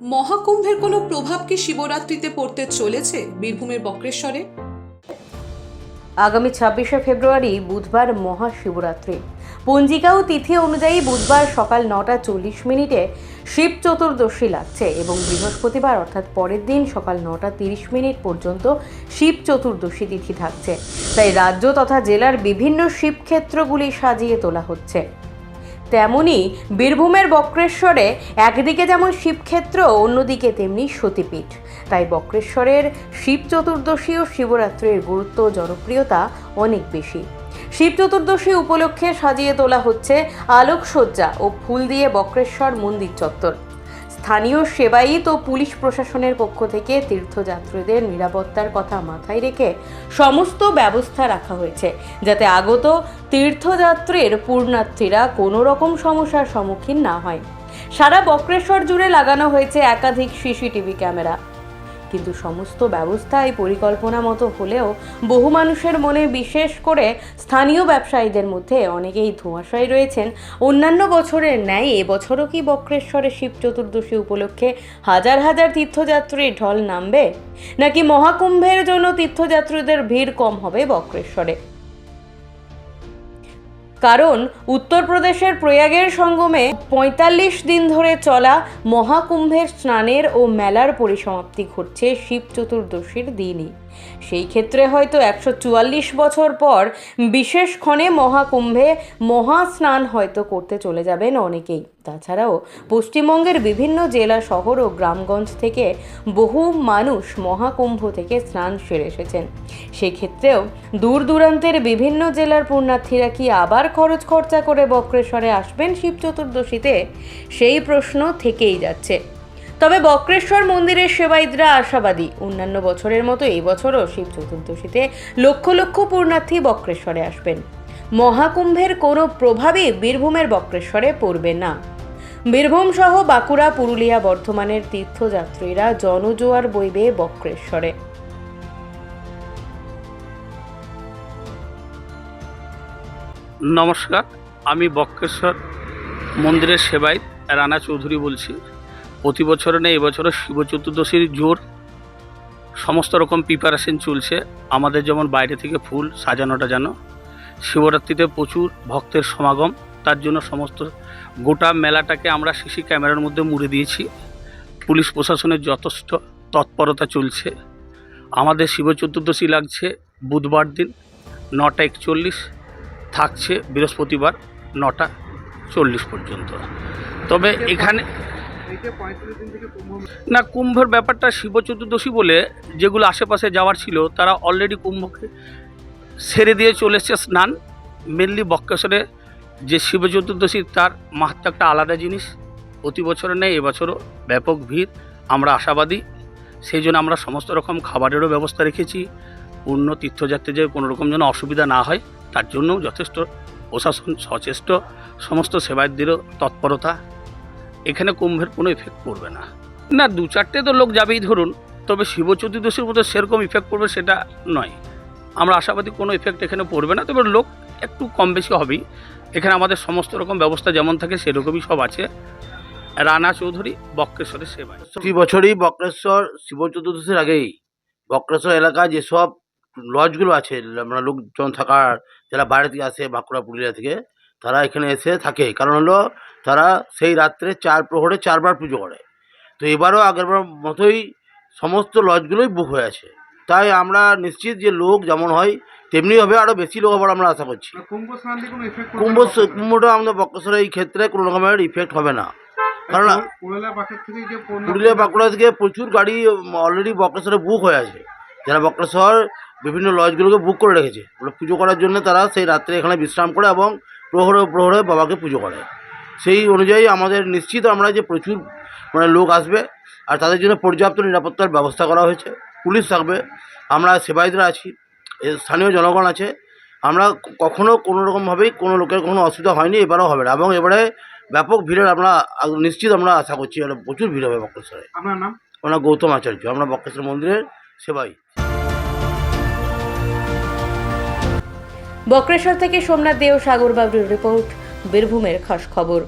মহাকুম্ভের কোনো প্রভাব কি শিবরাত্রিতে পড়তে চলেছে বীরভূমের বক্রেশ্বরে? আগামী ছাব্বিশে ফেব্রুয়ারি বুধবার মহাশিবরাত্রি। পঞ্জিকা ও তিথি অনুযায়ী বুধবার সকাল নটা চল্লিশ মিনিটে শিব চতুর্দশী লাগছে এবং বৃহস্পতিবার অর্থাৎ পরের দিন সকাল নটা তিরিশ মিনিট পর্যন্ত শিব চতুর্দশী তিথি থাকছে। তাই রাজ্য তথা জেলার বিভিন্ন শিবক্ষেত্রগুলি সাজিয়ে তোলা হচ্ছে। তেমনি বীরভূমের বক্রেশ্বরে একদিকে যেমন শিবক্ষেত্র, অন্যদিকে তেমনি সতীপীঠ। তাই বক্রেশ্বরের শিব চতুর্দশী ও শিবরাত্রির গুরুত্ব জনপ্রিয়তা অনেক বেশি। শিব চতুর্দশী উপলক্ষে সাজিয়ে তোলা হচ্ছে আলোকসজ্জা ও ফুল দিয়ে বক্রেশ্বর মন্দির চত্বর। স্থানীয় সেবায়িত ও পুলিশ প্রশাসনের পক্ষ থেকে তীর্থযাত্রীদের নিরাপত্তার কথা মাথায় রেখে সমস্ত ব্যবস্থা রাখা হয়েছে, যাতে আগত তীর্থযাত্রীর পূর্ণার্থীরা কোনো রকম সমস্যার সম্মুখীন না হয়। সারা বক্রেশ্বর জুড়ে লাগানো হয়েছে একাধিক সিসিটিভি ক্যামেরা। কিন্তু সমস্ত ব্যবস্থা এই পরিকল্পনা মতো হলেও বহু মানুষের মনে বিশেষ করে স্থানীয় ব্যবসায়ীদের মধ্যে অনেকেই ধোঁয়াশায় রয়েছেন। অন্যান্য বছরের ন্যায় এবছরও কি বক্রেশ্বরে শিব চতুর্দশী উপলক্ষে হাজার হাজার তীর্থযাত্রীর ঢল নামবে? নাকি মহাকুম্ভের জন্য তীর্থযাত্রীদের ভিড় কম হবে বক্রেশ্বরে? কারণ উত্তরপ্রদেশের প্রয়াগের সঙ্গমে পঁয়তাল্লিশ দিন ধরে চলা মহাকুম্ভের স্নানের ও মেলার পরিসমাপ্তি ঘটছে শিব চতুর্দশীর দিনই। সেই ক্ষেত্রে হয়তো একশো চুয়াল্লিশ বছর পর বিশেষ ক্ষণে মহাকুম্ভে মহাস্নান হয়তো করতে চলে যাবেন অনেকেই। তাছাড়াও পশ্চিমবঙ্গের বিভিন্ন জেলা, শহর ও গ্রামগঞ্জ থেকে বহু মানুষ মহাকুম্ভ থেকে স্নান সেরে এসেছেন। সেক্ষেত্রেও দূর দূরান্তের বিভিন্ন জেলার পুণ্যার্থীরা কি আবার খরচ খরচা করে বক্রেশ্বরে আসবেন শিব চতুর্দশীতে? সেই প্রশ্ন থেকেই যাচ্ছে। তবে বক্রেশ্বর মন্দিরের সেবায়িতরা আশাবাদী। অন্যান্য বছরের মতো এই বছরও শিব চতুর্দশীতে লক্ষ লক্ষ পূর্ণার্থী বক্রেশ্বরে আসবেন। মহাকুম্ভের কোনো প্রভাবই বীরভূমের বক্রেশ্বরে পড়বে না। বীরভূম সহ বাঁকুড়া, পুরুলিয়া, বর্ধমানের তীর্থযাত্রীরা জনজোয়ার বইবে বক্রেশ্বরে। নমস্কার, আমি বক্রেশ্বর মন্দিরের সেবাই রানা চৌধুরী বলছি। প্রতি বছর নেই এবছরও শিব চতুর্দশীর জোর সমস্ত রকম প্রিপারেশন চলছে। আমাদের যেমন বাইরে থেকে ফুল সাজানোটা যেন, শিবরাত্রিতে প্রচুর ভক্তের সমাগম, তার জন্য সমস্ত গোটা মেলাটাকে আমরা সিসি ক্যামেরার মধ্যে মুড়ে দিয়েছি। পুলিশ প্রশাসনের যথেষ্ট তৎপরতা চলছে। আমাদের শিব চতুর্দশী লাগছে বুধবার দিন নটা একচল্লিশ। থাকছে বৃহস্পতিবার নটা চল্লিশ পর্যন্ত। তবে এখানে না কুম্ভের ব্যাপারটা শিব চতুর্দশী বলে যেগুলো আশেপাশে যাওয়ার ছিল তারা অলরেডি কুম্ভকে সেরে দিয়ে চলে এসছে স্নান। মেনলি বক্রেশ্বরে যে শিব চতুর্দশী তার মাহাত্ম একটা আলাদা জিনিস। প্রতি বছরে নেই এবছরও ব্যাপক ভিড়। আমরা আশাবাদী। সেই জন্য আমরা সমস্ত রকম খাবারেরও ব্যবস্থা রেখেছি। পূর্ণ তীর্থযাত্রীদের কোনো রকম যেন অসুবিধা না হয়। তার জন্যও যথেষ্ট প্রশাসন সচেষ্ট, সমস্ত সেবায়তদেরও তৎপরতা। এখানে কুম্ভের কোনো ইফেক্ট পড়বে না। না, দু চারটে তো লোক যাবেই ধরুন, তবে শিব চতুর্দশীর মতো সেরকম ইফেক্ট পড়বে সেটা নয়। আমরা আশাবাদী কোনো ইফেক্ট এখানে পড়বে না, তবে লোক একটু কম বেশি হবেই। এখানে আমাদের সমস্ত রকম ব্যবস্থা যেমন থাকে সেরকমই সব আছে। রানা চৌধুরী বক্রেশ্বরের সেবায়। প্রতি বছরই বক্রেশ্বর, শিব চতুর্দশীর আগেই বক্রেশ্বর এলাকায় যেসব লজগুলো আছে মানে লোকজন থাকার যারা বাইরে থেকে আসে বাঁকুড়া পুরুলিয়া থেকে তারা এখানে এসে থাকে। কারণ হলো তারা সেই রাত্রে চার প্রহরে চারবার পুজো করে। তো এবারও আগেরবার মতোই সমস্ত লজগুলোই বুক হয়ে আছে। তাই আমরা নিশ্চিত যে লোক যেমন হয় তেমনি হবে আরও বেশি লোক হবার আমরা আশা করছি। কুম্ভ এফেক্ট কুম্ভ কুম্ভটা আমাদের বক্রেশ্বরের এই ক্ষেত্রে কোনো রকমের ইফেক্ট হবে না। কারণ পুরুলিয়া বাঁকুড়া থেকে প্রচুর গাড়ি অলরেডি বক্রেশ্বরে বুক হয়ে আছে। যারা বক্রেশ্বর বিভিন্ন লজগুলোকে বুক করে রেখেছে। ওরা পুজো করার জন্য তারা সেই রাত্রে এখানে বিশ্রাম করে এবং প্রহরে প্রহরে বাবাকে পুজো করে। সেই অনুযায়ী আমাদের নিশ্চিত আমরা যে প্রচুর মানে লোক আসবে আর তাদের জন্য পর্যাপ্ত নিরাপত্তার ব্যবস্থা করা হয়েছে। পুলিশ থাকবে আমরা সেবায়িতরা আছি স্থানীয় জনগণ আছে। আমরা কখনো কোনো রকমভাবেই কোনো লোকের কোনো অসুবিধা হয়নি এবারেও হবে না। এবং এবারে ব্যাপক ভিড়ের আমরা নিশ্চিত আমরা আশা করছি প্রচুর ভিড় হবে বক্রেশ্বরে। আপনার নাম? আমরা গৌতম আচার্য। আমরা বক্রেশ্বর মন্দিরের সেবাই বক্রেশ্বর থেকে সোমনাথ দেও সাগর বাবুর রিপোর্ট বীরভূমের খাস খবর।